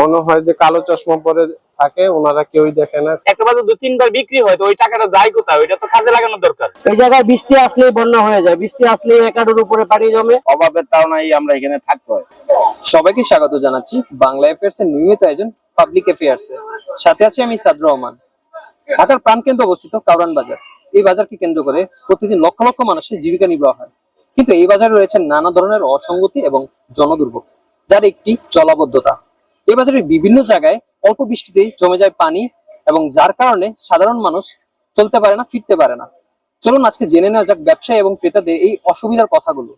মনে হয় যে কালো চশমা পরে থাকে ওনারা কেউই দেখে না। একটা বাজার দু তিনবার বিক্রি হয় তো ওই টাকাটা যায় কোথায়? ওইটা তো কাজে লাগানো দরকার। এই জায়গায় বৃষ্টি আসলেই বন্যা হয়ে যায়। বৃষ্টি আসলেই একাডোর উপরে পানি জমে। অভাবের তাড়নায় আমরা এখানে থাকতে হয়। সবাইকে স্বাগত জানাচ্ছি বাংলা অ্যাফেয়ার্স এর নিয়মিত আয়োজন পাবলিক অ্যাফেয়ার্স সাথে আছি আমি সাদর রহমান। ঢাকার প্রাণকেন্দ্র অবস্থিত কাউরান বাজার। এই বাজারকে কেন্দ্র করে প্রতিদিন লক্ষ লক্ষ মানুষের জীবিকা নির্বাহ হয়। কিন্তু এই বাজারে রয়েছে নানা ধরনের অসঙ্গতি এবং জনদুর্ভোগ যার একটি জলাবদ্ধতা। এই বিভিন্ন জায়গায় অল্প বৃষ্টিতেই জমে যায় পানি এবং যার কারণে সাধারণ মানুষ চলতে পারে না, ফিরতে পারে না। চলুন আজকে জেনে নেওয়া যাক ব্যবসায়ী এবং ক্রেতাদের এই অসুবিধার কথাগুলো।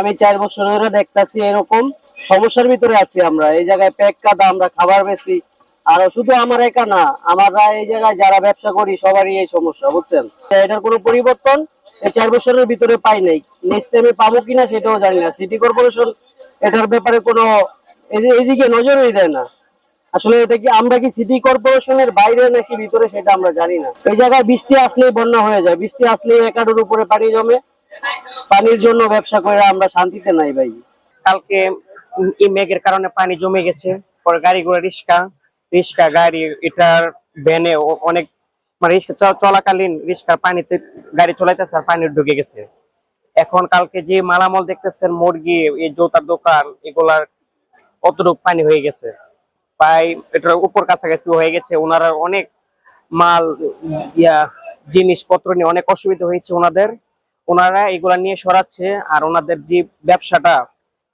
আমি চার বছর ধরে দেখতাছি এরকম। সমস্যার ভিতরে আছি আমরা। এই জায়গায় প্যাক কাদা আমরা খাবার বেশি। আর শুধু আমার একা না, আমরা এই জায়গায় যারা ব্যবসা করি, সবারই এই সমস্যা, বুঝছেন? এটার কোনো পরিবর্তন এই চার বছরের ভিতরে পাই নাই। নেক্সট টাইমে পাবো কিনা সেটাও জানি না। সিটি কর্পোরেশন এটার ব্যাপারে কোনো এদি- এদিকে নজরই দেয় না। আসলে এটা কি, আমরা কি সিটি কর্পোরেশনের বাইরে নাকি ভিতরে সেটা আমরা জানি না। এই জায়গায় বৃষ্টি আসলেই বন্যা হয়ে যায়। বৃষ্টি আসলেই একাডোর উপরে পানি জমে। পানির জন্য ব্যবসা করে আমরা শান্তিতে নাই ভাই। কালকে মেঘের কারণে পানি জমে গেছে। পরে গাড়ি ঘোড়া রিক্সা রিক্সা, গাড়ি, এটার ভ্যানে অনেক মানে রিক্সা চলাকালীন রিক্সার পানিতে গাড়ি চলাইতেছে আর পানি ঢুকে গেছে। এখন কালকে যে মালামাল দেখতেছেন, মুরগি, এই জোতার দোকান, এগুলার কতটুকু পানি হয়ে গেছে। প্রায় এটার উপর কাছাকাছি হয়ে গেছে। ওনারা অনেক মাল, ইয়া, জিনিসপত্র নিয়ে অনেক অসুবিধা হয়েছে ওনাদের। ওনারা এগুলা নিয়ে সরাচ্ছে আর ওনাদের যে ব্যবসাটা,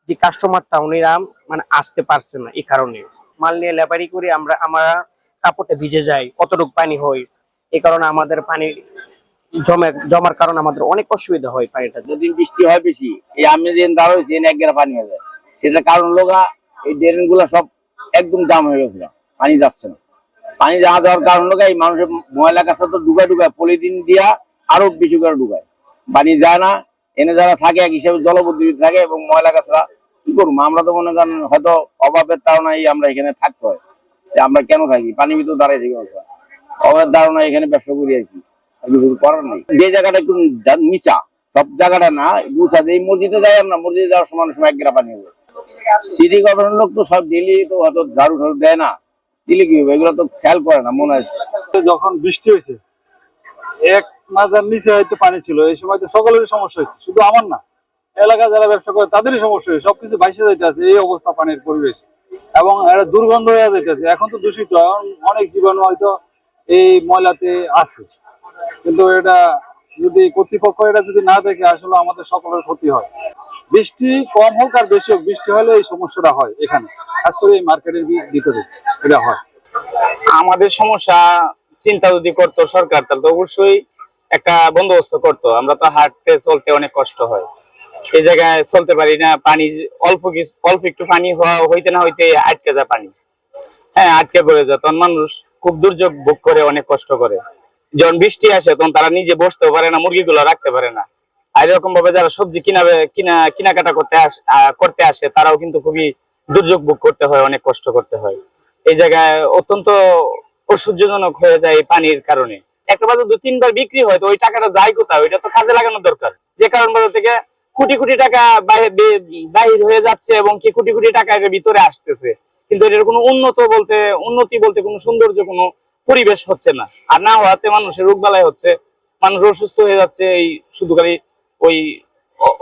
যে কাস্টমারটা উনিরা মানে আসতে পারছে না এই কারণে। মাল নিয়ে লেবারি করে, আমরা আমরা কাপড়টা ভিজে যাই, কতটুকু পানি হয়। এই কারণে আমাদের পানি জমে, জমার কারণে আমাদের অনেক অসুবিধা হয় পানিটা। যদি বৃষ্টি হয় বেশি, এই আমি যে দাঁড়াইছি এক গেরা পানি হয়ে যায়। সেটা কারণ লোকা এই ড্রেনগুলা সব একদম জাম হয়ে গেছে পানি যাচ্ছে না। পানি যাওয়া যাওয়ার কারণ লোকা এই মানুষের ময়লা কাছে তো ডুবায় ডুবায়, পলিথিন দিয়া আরও বেশি করে ডুবায়। পানি যায় না, এনে যারা থাকে, এক হিসেবে জলবদ্ধ থাকে এবং ময়লা কাছরা কি করব? আমরা তো মনে করেন হয়তো অভাবের তাড়নায় আমরা এখানে থাকতে হয়। যে আমরা কেন থাকি? পানি ভিতর দাঁড়াই থাকি অভাবের ধারণা এখানে ব্যবসা করি আর কি। করার নেই। যে জায়গাটা একটু নিচা, সব জায়গাটা না গুছা এই মসজিদে যাই আমরা, মসজিদে যাওয়ার সময় সময় এক গ্রা পানি হবে। সিটি গভর্নমেন্ট লোক তো সব ডেলি তো হয়তো ঝাড়ু ঝাড়ু দেয় না। দিলে কি হবে? এগুলো তো খেয়াল করে না, মনে হয়। যখন বৃষ্টি হয়েছে, এক মাজার নিচে হয়তো পানি ছিল। এই সময় তো সকলেরই সমস্যা হয়েছে। শুধু আমার না। এলাকা যারা ব্যবসা করে, তাদেরই সমস্যা হয়েছে। সবকিছু ভাইসে যাইতে আছে এই অবস্থা পানির পরিবেশ। এবং এটা দুর্গন্ধ হয়ে যাইতেছে। এখন তো দূষিত অনেক জীবাণু হয়তো এই ময়লাতে আছে। কিন্তু এটা যদি কর্তৃপক্ষ এটা যদি না দেখে, আসলে আমাদের সকলের ক্ষতি হয়। বৃষ্টি কম হোক আর বেশি হোক, বৃষ্টি হলে এই সমস্যাটা হয় এখানে। খাস করে এই মার্কেটের ভিতরে এটা হয়। আমাদের সমস্যা, চিন্তা যদি করতো সরকার, তাহলে তো অবশ্যই একটা বন্দোবস্ত করতো। আমরা তো হাঁটতে, চলতে অনেক কষ্ট হয়। এই জায়গায় চলতে পারি না, পানি অল্প কিছু, অল্প একটু পানি হওয়া, হইতে না হইতে আটকে যায় পানি। হ্যাঁ আটকে পড়ে যায়। তখন মানুষ খুব দুর্যোগ ভোগ করে, অনেক কষ্ট করে। যখন বৃষ্টি আসে, তখন তারা নিজে বসতেও পারে না, মুরগিগুলো রাখতে পারে না। আর এরকম ভাবে যারা সবজি কিনাবে কিনা, কেনাকাটা করতে করতে আসে, তারাও কিন্তু খুবই দুর্যোগ ভোগ করতে হয়, অনেক কষ্ট করতে হয়। এই জায়গায় অত্যন্ত অসহ্যজনক হয়ে যায় পানির কারণে। একটা বাজার দু তিনবার বিক্রি হয়, তো ওই টাকাটা যায় কোথায়? ওইটা তো কাজে লাগানো দরকার। যে কারণ বাজার থেকে কোটি কোটি টাকা বাহির হয়ে যাচ্ছে এবং কি কোটি কোটি টাকা ভিতরে আসতেছে। কিন্তু এটার কোনো উন্নত বলতে, উন্নতি বলতে কোনো সৌন্দর্য, কোনো পরিবেশ হচ্ছে না। আর না হওয়াতে মানুষের রোগ বালাই হচ্ছে। মানুষ অসুস্থ হয়ে যাচ্ছে এই শুধু খালি ওই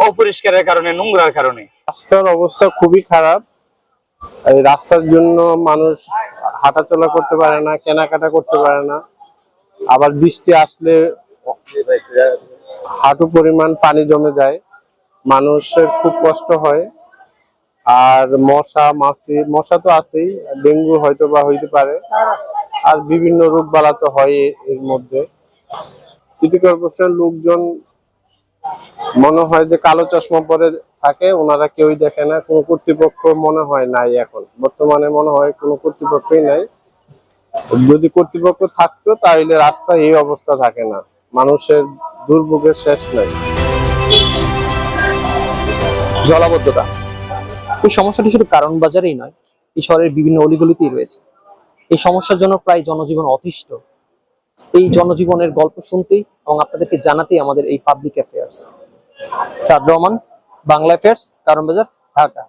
অপরিষ্কারের কারণে, নোংরার কারণে। রাস্তার অবস্থা খুবই খারাপ। এই রাস্তার জন্য মানুষ হাঁটাচলা করতে পারে না, কেনাকাটা করতে পারে না। আবার বৃষ্টি আসলে হাঁটু পরিমাণ পানি জমে যায়। মানুষের খুব কষ্ট হয়। আর মশা, মাছি, মশা তো আছেই, ডেঙ্গু হয়তো বা হইতে পারে। আর বিভিন্ন রোগ বালা তো হয় এর মধ্যে। সিটি কর্পোরেশন লোকজন মনে হয় যে কালো চশমা পরে থাকে, ওনারা কেউই দেখে না। কোনো কর্তৃপক্ষ মনে হয় নাই এখন। বর্তমানে মনে হয় কোনো কর্তৃপক্ষই নাই। যদি কর্তৃপক্ষ থাকতো, তাহলে রাস্তা এই অবস্থা থাকে না। মানুষের দুর্ভোগের শেষ নাই। জলাবদ্ধতা। এই সমস্যাটি শুধু কারণ বাজারেই নয়, এই শহরের বিভিন্ন অলিগলিতেই রয়েছে। এই সমস্যার জন্য প্রায় জনজীবন অতিষ্ঠ। এই জনজীবনের গল্প শুনতেই এবং আপনাদেরকে জানাতেই আমাদের এই public affairs Saad Rahman, Bangla affairs Karwan Bazar, Dhaka.